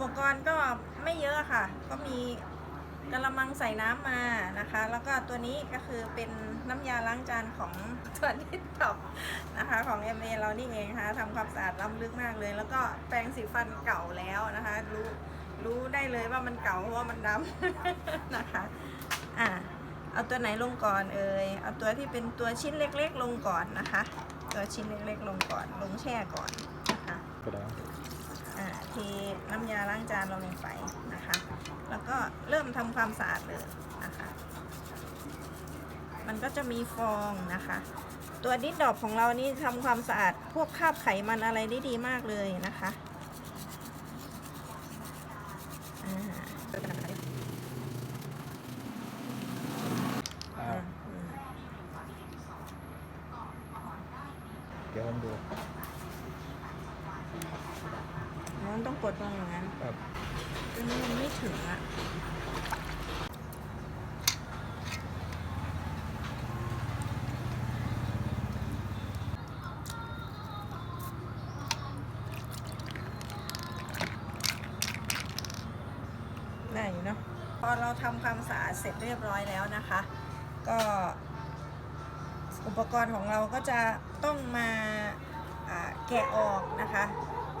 ปกรณ์ก็ไม่เยอะค่ะ ก็มีกระมังใส่น้ำมานะคะ แล้วก็ตัวนี้ก็คือเป็นน้ำยาล้างจานของตัวนิดท็อปนะคะ ของ m อเรานี่เองค่ะทำความสะอาดล้ำลึกมากเลย แล้วก็แปรงสีฟันเก่าแล้วนะคะ รู้รู้ได้เลยว่ามันเก่าเพราะว่ามันดำนะคะอะเอาตัวไหนลงก่อนเอ่ยเอาตัวที่เป็นตัวชิ้นเล็ก ๆ ลงก่อนนะคะ ตัวชิ้นเล็ก ๆ ลงก่อนลงแช่ก่อนนะคะ น้ำยาล้างจานเราลงไปนะคะ แล้วก็เริ่มทำความสะอาดเลยนะคะ มันก็จะมีฟองนะคะ ตัวดิสดอบของเรานี่ทำความสะอาดพวกคราบไขมันอะไรได้ดีมากเลยนะคะอ่าอ่าอืมเดี๋ยวลองดู น้องต้องกดลงอย่างนั้นครับตัวนี้มันไม่ถึงอะได้อยู่เนาะพอเราทำความสะอาดเสร็จเรียบร้อยแล้วนะคะ ก็อุปกรณ์ของเราก็จะต้องมาอ่าแกะออกนะคะ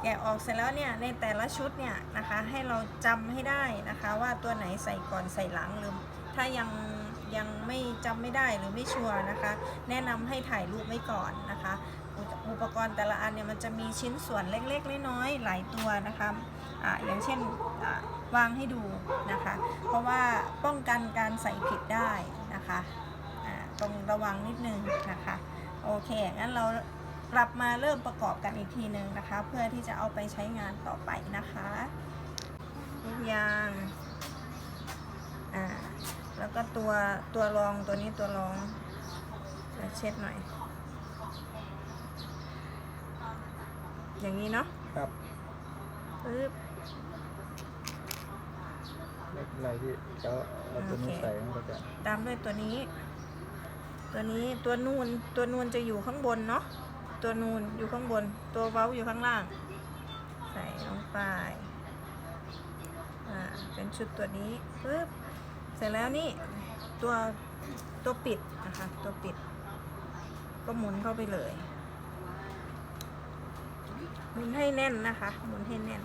แกะออกเสร็จแล้วเนี่ยในแต่ละชุดเนี่ยนะคะให้เราจำให้ได้นะคะว่าตัวไหนใส่ก่อนใส่หลังหรือถ้ายังยังไม่จำไม่ได้หรือไม่ชัวร์นะคะ แนะนำให้ถ่ายรูปไว้ก่อนนะคะ อุปกรณ์แต่ละอันเนี่ยมันจะมีชิ้นส่วนเล็กๆน้อยๆหลายตัวนะคะอ่าอย่างเช่นวางให้ดูนะคะ เพราะว่าป้องกันการใส่ผิดได้นะคะอ่าต้องระวังนิดนึงนะคะโอเคงั้นเรา กลับมาเริ่มประกอบกันอีกทีหนึ่งนะคะ เพื่อที่จะเอาไปใช้งานต่อไปนะคะทุกอย่างอ่าแล้วก็ตัวตัวรองตัวนี้ตัวรองเดี๋ยวเช็ดหน่อย อย่างนี้เนาะครับปึ๊บไม่เป็นไรที่เขาเอาตัวนี้โอเคใส่มันก็จะตามด้วยตัวนี้ ตัวนี้ตัวนูนตัวนูนจะอยู่ข้างบนเนาะ ตัวนูนอยู่ข้างบน ตัวเว้าอยู่ข้างล่าง ใส่ลงไปอ่าเป็นชุดตัวนี้ปึ๊บเสร็จแล้วนี่ตัวตัวปิดนะคะ ตัวปิด ก็หมุนเข้าไปเลย หมุนให้แน่นนะคะ หมุนให้แน่น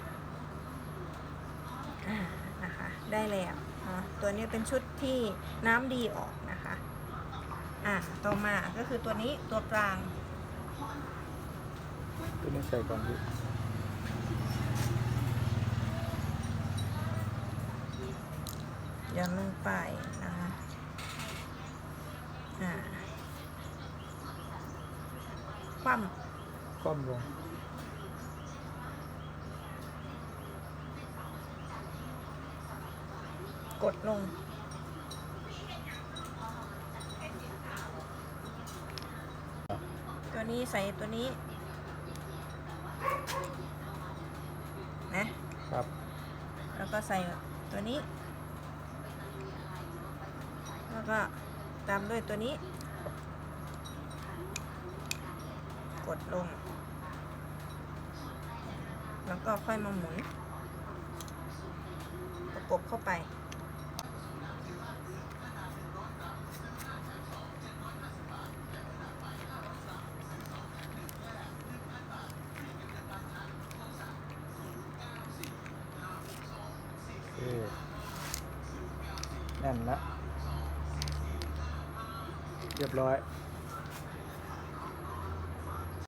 อ่านะคะ ได้แล้วเนาะตัวนี้เป็นชุดที่น้ำดีออกนะคะ อะ ต่อมาก็คือตัวนี้ตัวกลาง ตัวนี้ใส่ก่อนพี่ย้อนลงไปนะคะอ่าคว่คว่ำลงำกดลง ตัวนี้ใส่ตัวนี้นะครับ แล้วก็ใส่ตัวนี้ แล้วก็ตามด้วยตัวนี้ กดลง แล้วก็ค่อยมาหมุน ประกบเข้าไป โอเค แน่นละเรียบร้อย